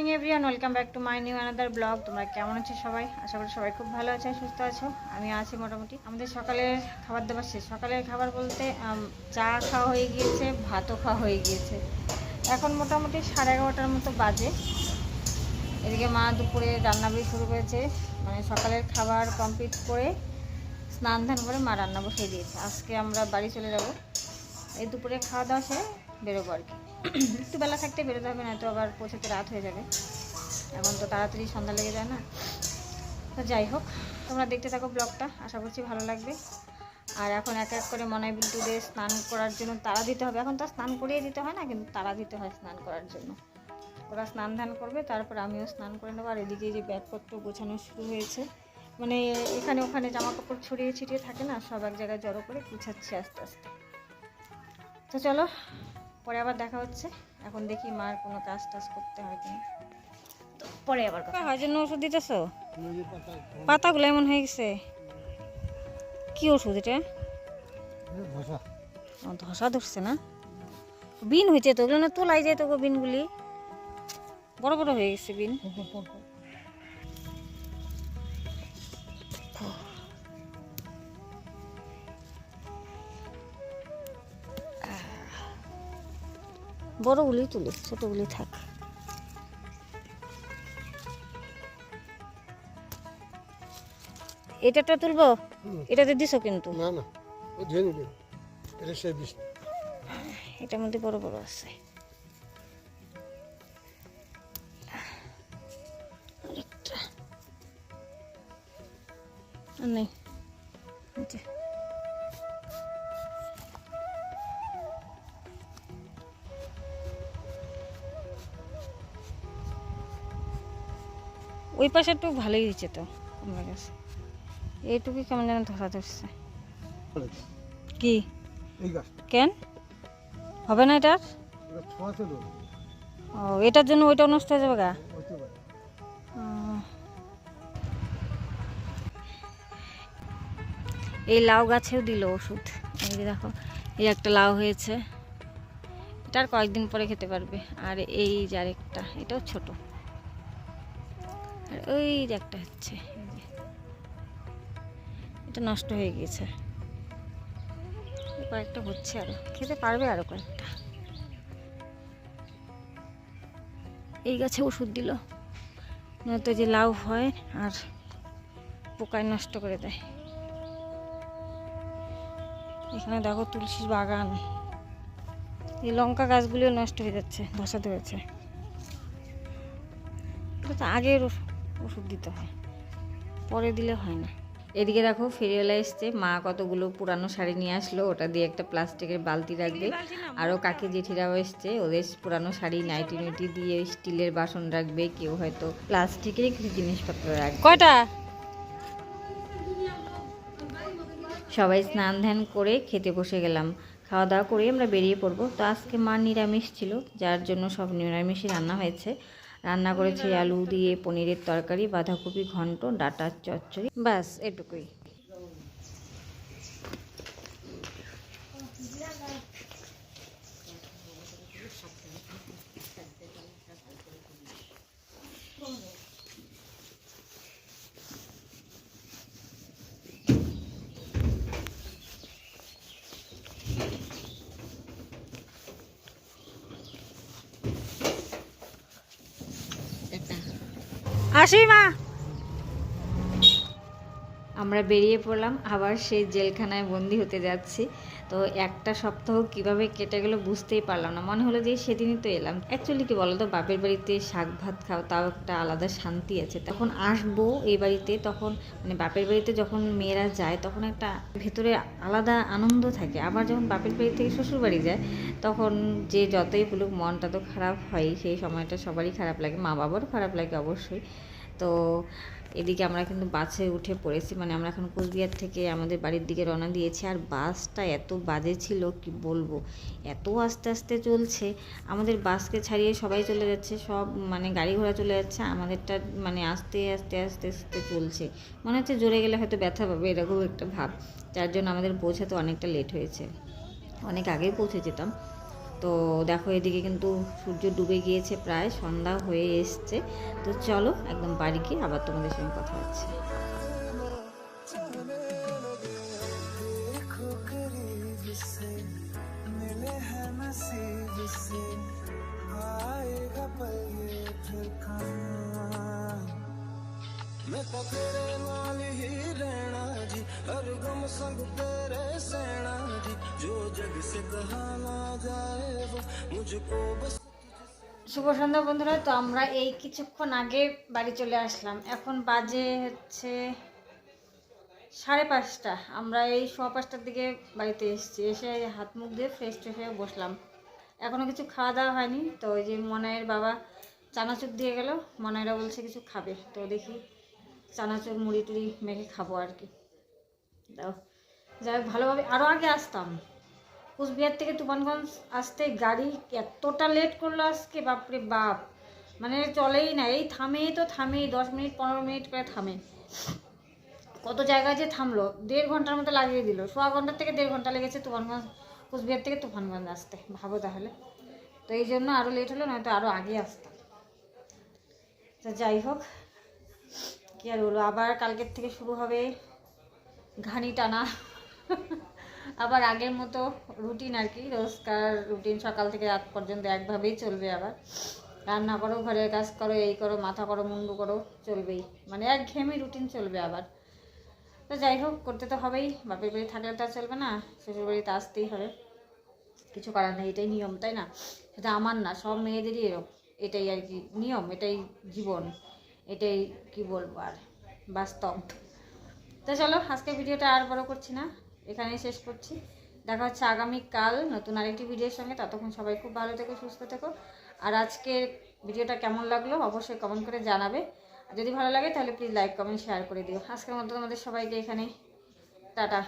Morning everyone welcome back to my new another blog তোমরা কেমন আছো সবাই? আশা করি সবাই খুব ভালো আছে, সুস্থ আছো। আমি আছি মোটামুটি। আমাদের সকালের খাবার দাবার শেষ। সকালের খাবার বলতে চা খাওয়া হয়ে গিয়েছে, ভাতও খাওয়া হয়ে গিয়েছে। এখন মোটামুটি সাড়ে এগারোটার মতো বাজে। এদিকে মা দুপুরে রান্নাবাড়ি শুরু করেছে। মানে সকালের খাবার কমপ্লিট করে স্নান ধান করে মা রান্না বসিয়ে দিয়েছে। আজকে আমরা বাড়ি চলে যাব। এই দুপুরে খাওয়া দাওয়া বেরোবো আর কি। একটু বেলা থাকতে বেরোতে হবে না তো আবার পৌঁছাতে রাত হয়ে যাবে। এখন তো তাড়াতাড়ি সন্ধ্যা লেগে যায় না। তো যাই হোক, তোমরা দেখতে থাকো ব্লগটা, আশা করছি ভালো লাগবে। আর এখন এক এক করে মনে বিল্টুদের স্নান করার জন্য তারা দিতে হবে। এখন তো স্নান করিয়ে দিতে হয় না, কিন্তু তারা দিতে হয় স্নান করার জন্য। ওরা স্নান ধান করবে, তারপর আমিও স্নান করে নেব। আর এদিকে যে ব্যাগপত্র গোছানো শুরু হয়েছে। মানে এখানে ওখানে জামা কাপড় ছড়িয়ে ছিটিয়ে থাকে না, সব এক জায়গায় জড়ো করে গুছাচ্ছি আস্তে আস্তে। তো চলো পরে আবার দেখা হচ্ছে। এখন দেখি মার কোনো কাজ টাজ করতে হয় কিনা। তো পরে আবার কথা হয়। জন্য ওষুধ দিতেছো? পাতাগুলো এমন হয়ে গেছে। কি ওষুধ এটা? ধসা। ধরছে না? বিন হয়েছে তো ওগুলো না তোলাই যায় তো গো বিনগুলি। বড় বড় হয়ে গেছে বিন। বড়গুলি তুলি ছোটগুলি থাক। এটাটা তুলবো? এটাতে দিছো কিন্তু? না না ও এটা সে বিষ। না। এটার মধ্যে বড় বড় আছে। আরেকটা। আর নেই। ওই পাশে একটু ভালোই হয়েছে তো আমার কাছে। এইটুকুই কেমন যেন ধরা ধরছে। কি? কেন? হবে না এটার? ও এটার জন্য ওইটা নষ্ট হয়ে যাবে গা। এই লাউ গাছেও দিল ওষুধ। এই যে দেখো এই একটা লাউ হয়েছে। এটা আর কয়েকদিন পরে খেতে পারবে। আর এই যে আরেকটা এটাও ছোট। আর ওই একটা হচ্ছে এটা নষ্ট হয়ে গিয়েছে কয়েকটা হচ্ছে আরও। খেতে পারবে আরও কয়েকটা। এই গাছে ওষুধ দিল। নয়তো যে লাউ হয় আর পোকায় নষ্ট করে দেয়। এখানে দেখো তুলসীর বাগান। এই লঙ্কা গাছগুলিও নষ্ট হয়ে যাচ্ছে, ধসা এটা তো ওষুধ দিতে হয়। পরে দিলে হয় না। এদিকে দেখো ফেরিওয়ালা এসছে মা কতগুলো পুরানো শাড়ি নিয়ে আসলো ওটা দিয়ে একটা প্লাস্টিকের বালতি রাখবে। আরও কাকি জেঠিরাও এসছে ওদের পুরানো শাড়ি নাইটি নাইটি দিয়ে স্টিলের বাসন রাখবে কেউ হয়তো প্লাস্টিকেরই কিছু জিনিসপত্র রাখবে। কয়টা? সবাই স্নান ধ্যান করে খেতে বসে গেলাম। খাওয়া দাওয়া করে আমরা বেরিয়ে পড়ব। তো আজকে মা নিরামিষ ছিল যার জন্য সব নিরামিষই রান্না হয়েছে। রান্না করেছি আলু দিয়ে পনিরের তরকারি বাঁধাকপি ঘন্ট ডাটার চচ্চড়ি ব্যাস এটুকুই। আসি মা আমরা বেরিয়ে পড়লাম, আবার সেই জেলখানায় বন্দি হতে যাচ্ছি। তো একটা সপ্তাহ কীভাবে কেটে গেল বুঝতেই পারলাম না, মনে হলো যে সেদিনই তো এলাম। অ্যাকচুয়ালি কি বলো তো বাপের বাড়িতে শাক ভাত খাও তাও একটা আলাদা শান্তি আছে। তখন আসব এই বাড়িতে, তখন মানে বাপের বাড়িতে যখন মেয়েরা যায়, তখন একটা ভেতরে আলাদা আনন্দ থাকে। আবার যখন বাপের বাড়ি থেকে শ্বশুর বাড়ি যায়, তখন যে যতই বলুক মনটা তো খারাপ হয় সেই সময়টা সবারই খারাপ লাগে মা বাবারও খারাপ লাগে অবশ্যই। তো এদিকে আমরা কিন্তু বাসে উঠে পড়েছি। মানে আমরা এখন কোচবিহার থেকে আমাদের বাড়ির দিকে রওনা দিয়েছি। আর বাসটা এত বাজে ছিল, কি বলব? এত আস্তে আস্তে চলছে। আমাদের বাসকে ছাড়িয়ে সবাই চলে যাচ্ছে। সব মানে গাড়ি ঘোড়া চলে যাচ্ছে। আমাদেরটা মানে আস্তে আস্তে আস্তে আস্তে চলছে। মনে হচ্ছে জোরে গেলে হয়তো ব্যথা পাবে, এরকম একটা ভাব। যার জন্য আমাদের পৌঁছাতে অনেকটা লেট হয়েছে। অনেক আগেই পৌঁছে যেতাম। তো দেখো এদিকে কিন্তু সূর্য ডুবে গিয়েছে, প্রায় সন্ধ্যা হয়ে এসছে। তো চলো একদম বাড়ি গিয়ে আবার তোমাদের সঙ্গে কথা হচ্ছে। ਮੈਂ ਤਾਂ ਤੇਰੇ ਨਾਲ ਹੀ ਰਹਿਣਾ শুভ সন্ধ্যা বন্ধুরা, তো আমরা এই কিছুক্ষণ আগে বাড়ি চলে আসলাম। এখন বাজে হচ্ছে সাড়ে পাঁচটা। আমরা এই সোয়া পাঁচটার দিকে বাড়িতে এসেছি। এসে হাত মুখ দিয়ে ফ্রেশ ট্রেশ হয়ে বসলাম। এখনও কিছু খাওয়া দাওয়া হয়নি। তো ওই যে মনায়ের বাবা চানাচুর দিয়ে গেল। মনায়েরা বলছে কিছু খাবে। তো দেখি চানাচুর মুড়ি টুড়ি মেখে খাব আর কি। দাও। যাই হোক, ভালোভাবে আরও আগে আসতাম। কুচবিহার থেকে তুফানগঞ্জ আসতে গাড়ি এতটা লেট করল আজকে, বাপরে বাপ। মানে চলেই না, এই থামেই তো থামেই, দশ মিনিট, পনেরো মিনিট করে থামে। কত জায়গায় যে থামলো, দেড় ঘণ্টার মতো লাগিয়ে দিল, সোয়া ঘণ্টার থেকে দেড় ঘণ্টা লেগেছে তুফানগঞ্জ, কুচবিহার থেকে তুফানগঞ্জ আসতে, ভাবো তাহলে। তো এই জন্য আরও লেট হলো, নয়তো আরও আগে আসতাম। তো যাই হোক, কী আর বলব, আবার কালকের থেকে শুরু হবে ঘানি টানা। আবার আগের মতো রুটিন আর কি, রোজকার রুটিন সকাল থেকে রাত পর্যন্ত একভাবেই চলবে আবার। রান্না করো, ঘরের কাজ করো, এই করো, মাথা করো, মুন্ডু করো, চলবেই। মানে এক ঘেমি রুটিন চলবে আবার। তো যাই হোক, করতে তো হবেই, বাপের বাড়ি থাকলে তো আর চলবে না, শ্বশুর বাড়িতে আসতেই হবে। কিছু করার নেই, এটাই নিয়ম, তাই না? সেটা আমার না, সব মেয়েদেরই এরকম, এটাই আর কি নিয়ম, এটাই জীবন, এটাই কি বলব আর, বাস্তব। তো চলো আজকে ভিডিওটা আর বড় করছি না। এখানেই শেষ করছি। দেখা হচ্ছে আগামীকাল নতুন আরেকটি ভিডিওর সঙ্গে। ততক্ষণ সবাই খুব ভালো থেকো, সুস্থ থেকো। আর আজকের ভিডিওটা কেমন লাগল অবশ্যই কমেন্ট করে জানাবে। যদি ভালো লাগে তাহলে প্লিজ লাইক কমেন্ট শেয়ার করে দিও। আজকের মতো তোমাদের সবাইকে এখানে টাটা।